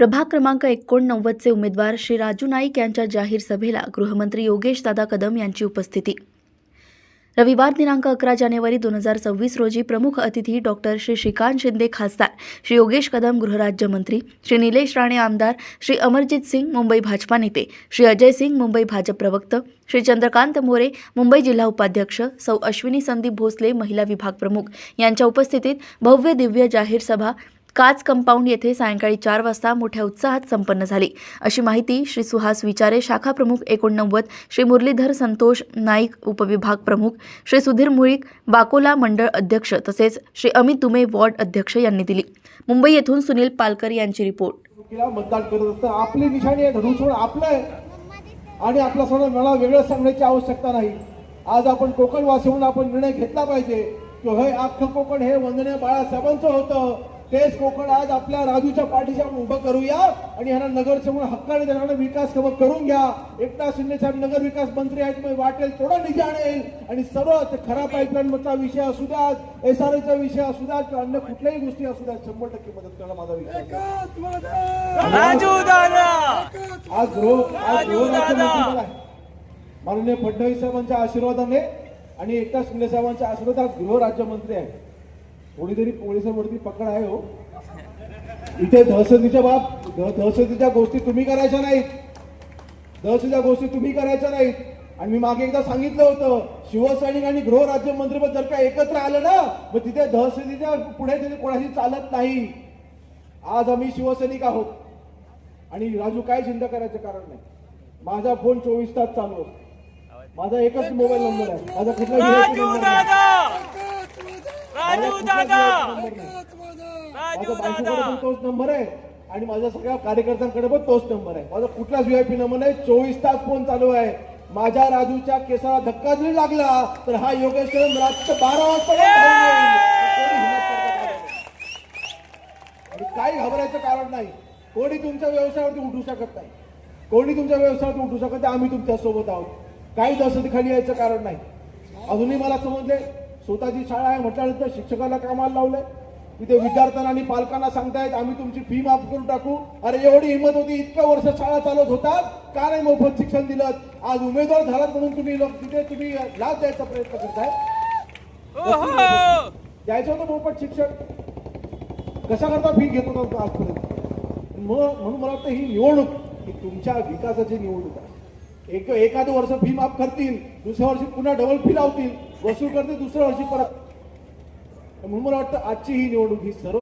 प्रभाग क्रमांक एकोणनव्वदचे उमेदवार श्री राजू नाईक यांच्या जाहीर सभेला गृहमंत्री योगेश दादा कदम यांची उपस्थिती. रविवार दिनांक अकरा जानेवारी दोन हजार सव्वीस रोजी प्रमुख अतिथी डॉक्टर श्री श्रीकांत शिंदे खासदार श्री योगेश कदम गृहराज्यमंत्री श्री निलेश राणे आमदार श्री अमरजित सिंग मुंबई भाजपा नेते श्री अजय सिंग मुंबई भाजप प्रवक्त श्री चंद्रकांत मोरे मुंबई जिल्हा उपाध्यक्ष सौ अश्विनी संदीप भोसले महिला विभाग प्रमुख यांच्या उपस्थितीत भव्य दिव्य जाहीर सभा काच कंपाऊंड येथे सायंकाळी चार वाजता मोठ्या उत्साहात संपन्न झाली. अशी माहिती श्री सुहास विचारे शाखा प्रमुख एकोणनव्वद श्री मुरलीधर संतोष नाईक उपविभाग प्रमुख श्री सुधीर मुळीक बाकोला मंडळ अध्यक्ष तसेच श्री अमित दुमे वॉर्ड अध्यक्ष यांनी दिली. मुंबई येथून सुनील पालकर यांची रिपोर्ट. मतदान करत असतं आपली निशाणी आहे आपलं आहे. आणि आपला सण मला वेगळं सांगण्याची आवश्यकता नाही. आज आपण कोकणवासी म्हणून आपण निर्णय घेतला पाहिजे की हे अख्खं कोकण हे वंदनीय बाळासाहेबांचं होतं. तेच कोकण आज आपल्या राजूच्या पाठीच्या उभं करूया आणि ह्यांना नगरसेवक हक्काने देणारा विकास कामं करून घ्या. एकनाथ शिंदे साहेब नगर विकास मंत्री आहेत मग वाटेल थोडा निधी आणेल. आणि सर्व ते खरा पाईपलाईनचा विषय असू द्या एस आर चा विषय असू द्या किंवा अन्य कुठल्याही गोष्टी असू द्या शंभर टक्के मदत करणं माझा विश्वास आहे. राजू आज गृह आज आहे. माननीय फडणवीस साहेबांच्या आशीर्वादाने आणि एकनाथ शिंदे साहेबांच्या आशीर्वादात गृहराज्यमंत्री आहे कोणीतरी पोलिसांवरती पकड आहे हो. इथे दहशतीच्या बाब दहशतीच्या गोष्टी तुम्ही करायच्या नाहीत. दहशतीच्या गोष्टी तुम्ही करायच्या नाहीत. आणि मी मागे एकदा सांगितलं होतं शिवसैनिक आणि गृहराज्यमंत्री पण जर का एकत्र आलं ना मग तिथे दहशतीच्या पुढे तिथे कोणाशी चालत नाही. आज आम्ही शिवसैनिक आहोत. आणि राजू काय चिंता करायचं कारण नाही? माझा फोन चोवीस तास चालू असतो माझा एकच मोबाईल नंबर आहे. माझा कुठला राजू दादा! राजू बायकोकडे पण तोच नंबर आहे आणि माझ्या सगळ्या कार्यकर्त्यांकडे पण तोच नंबर आहे. माझा कुठलाच व्हीआयपी नंबर नाही चोवीस तास फोन चालू आहे. माझ्या राजूच्या केसाला धक्का जरी लागला तर हा योगेश कदम रात्र बारा वाजता धावून येईल. आणि काही घाबरायचं कारण नाही. कोणी तुमच्या व्यवसायावरती उठू शकत नाही. कोणी तुमच्या व्यवसायावरती उठू शकत नाही. आम्ही तुमच्यासोबत आहोत. काही दहशतीखाली यायचं कारण नाही. अजूनही मला समजले स्वतःची शाळा आहे म्हटल्यानंतर शिक्षकाला कामाला लावलंय. तिथे विद्यार्थ्यांना आणि पालकांना सांगतायत आम्ही तुमची फी माफ करून टाकू. अरे एवढी हिंमत होती इतकं वर्ष शाळा चालत होतात का नाही मोफत शिक्षण दिलं? आज उमेदवार झालात म्हणून तुम्ही तिथे तुम्ही लाच द्यायचा प्रयत्न करताय. द्यायचं होतं मोफत शिक्षण. कशा करता फी घेत होता आजपर्यंत? मग म्हणून मला वाटतं ही निवडणूक ही तुमच्या विकासाची निवडणूक आहे. एक एखादं वर्ष फी माफ करतील दुसऱ्या वर्षी पुन्हा डबल फी लावतील. वसूल करते दुसऱ्या वर्षी परत. म्हणून मला वाटतं आजची ही निवडणूक ही सर्व